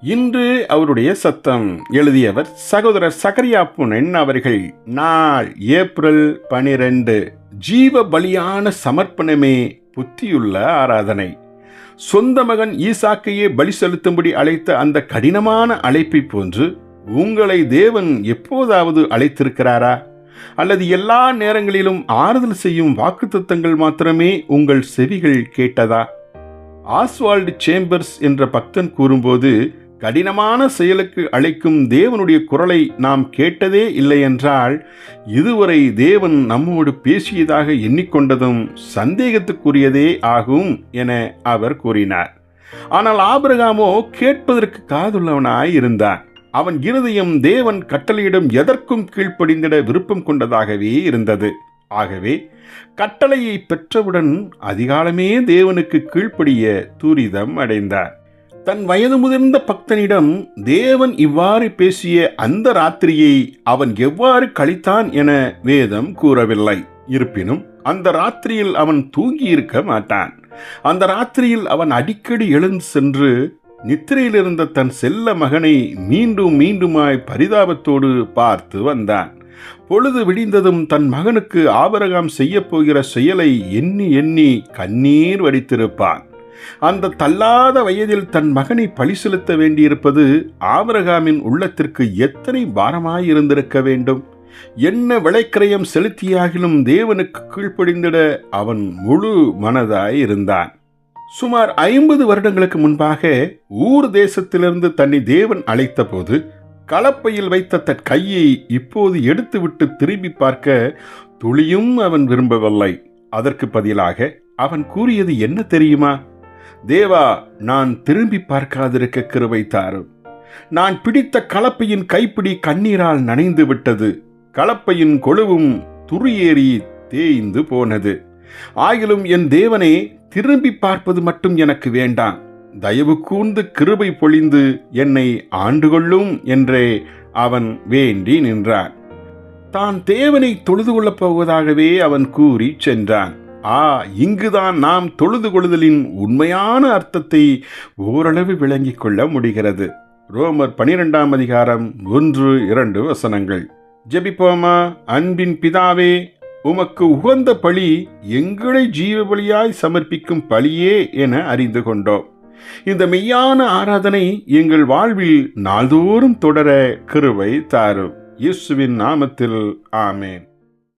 இன்று அவருடைய சத்தம். எழுதியவர் சகோதரர் சகரியா புனன் அவர்கள் நாள் ஏப்ரல் பனிரெண்டு. ஜீவ பலியான சமர்ப்பணமே புத்தியுள்ள ஆராதனை. சொந்த மகன் ஈசாக்கையே பலி செலுத்தும்படி அழைத்த அந்த கடினமான அழைப்பை போன்று உங்களை தேவன் எப்போதாவது அழைத்திருக்கிறாரா? அல்லது எல்லா நேரங்களிலும் ஆறுதல் செய்யும் வாக்குத்தத்தங்கள் மாத்திரமே உங்கள் செவிகள் கேட்டதா? ஆஸ்வால்டு சேம்பர்ஸ் என்ற பக்தன் கூறும்போது கடினமான செயலுக்கு அழைக்கும் தேவனுடைய குரலை நாம் கேட்டதே இல்லை என்றால் இதுவரை தேவன் நம்மோடு பேசியதாக எண்ணிக்கொண்டதும் சந்தேகத்துக்குரியதே ஆகும் என அவர் கூறினார். ஆனால் ஆபிரகாமோ கேட்பதற்கு காதுள்ளவனாய் இருந்தான். அவன் இருதயம் தேவன் கட்டளையிடும் எதற்கும் கீழ்ப்படிந்திட விருப்பம் கொண்டதாகவே இருந்தது. ஆகவே கட்டளையை பெற்றவுடன் அதிகாலமே தேவனுக்கு கீழ்ப்படிய தூரிதம் அடைந்தார். தன் வயது முதிர்ந்த பக்தனிடம் தேவன் இவ்வாறு பேசிய அந்த ராத்திரியை அவன் எவ்வாறு கழித்தான் என வேதம் கூறவில்லை. இருப்பினும் அந்த ராத்திரியில் அவன் தூங்கியிருக்க மாட்டான். அந்த ராத்திரியில் அவன் அடிக்கடி எழுந்து சென்று நித்திரையிலிருந்த தன் செல்ல மகனை மீண்டும் மீண்டுமாய் பரிதாபத்தோடு பார்த்து வந்தான். பொழுது விடிந்ததும் தன் மகனுக்கு ஆபரகம் செய்யப் போகிற செயலை எண்ணி எண்ணி கண்ணீர் வடித்திருப்பான். அந்த தள்ளாத வயதில் தன் மகனை பழி செலுத்த வேண்டியிருப்பது ஆபரகாமின் உள்ளத்திற்கு எத்தனை பாரமாயிருந்திருக்க வேண்டும்? என்ன விளைக்கிரயம் செலுத்தியாகிலும் தேவனுக்கு கீழ்ப்படிந்திட அவன் முழு மனதாய் இருந்தான் சுமார் ஐம்பது வருடங்களுக்கு முன்பாக ஊர் தேசத்திலிருந்து தன்னை தேவன் அழைத்தபோது கலப்பையில் வைத்த தன் கையை இப்போது எடுத்துவிட்டு திரும்பி பார்க்க துளியும் அவன் விரும்பவில்லை. அதற்கு பதிலாக அவன் கூறியது என்ன தெரியுமா? தேவா நான் திரும்பி பார்க்காதிருக்க கிருவை தாரும். நான் பிடித்த கலப்பையின் கைப்பிடி கண்ணீரால் நனைந்து விட்டது. கலப்பையின் கொழுவும் துரியேறி தேய்ந்து போனது. ஆயிலும் என் தேவனே திரும்பி பார்ப்பது மட்டும் எனக்கு வேண்டாம். தயவு கூர்ந்து கிருபை பொழிந்து என்னை ஆண்டுகொள்ளும் என்றே அவன் வேண்டி நின்றான். தான் தேவனை தொழுது கொள்ளப் போவதாகவே அவன் கூறி சென்றான். ஆ இங்குதான் நாம் தொழுது கொள்ளுதலின் உண்மையான அர்த்தத்தை ஓரளவு விளங்கிக் கொள்ள முடிகிறது. ரோமர் பனிரெண்டாம் அதிகாரம் ஒன்று இரண்டு வசனங்கள். ஜெபிப்போமா? அன்பின் பிதாவே உமக்கு உகந்த பழி எங்களை ஜீவ பலியாய் சமர்ப்பிக்கும் பழியே என அறிந்து கொண்டோம். இந்த மெய்யான ஆராதனை எங்கள் வாழ்வில் நாள்தோறும் தொடர கிருவை தாரும். இயேசுவின் நாமத்தில் ஆமேன்.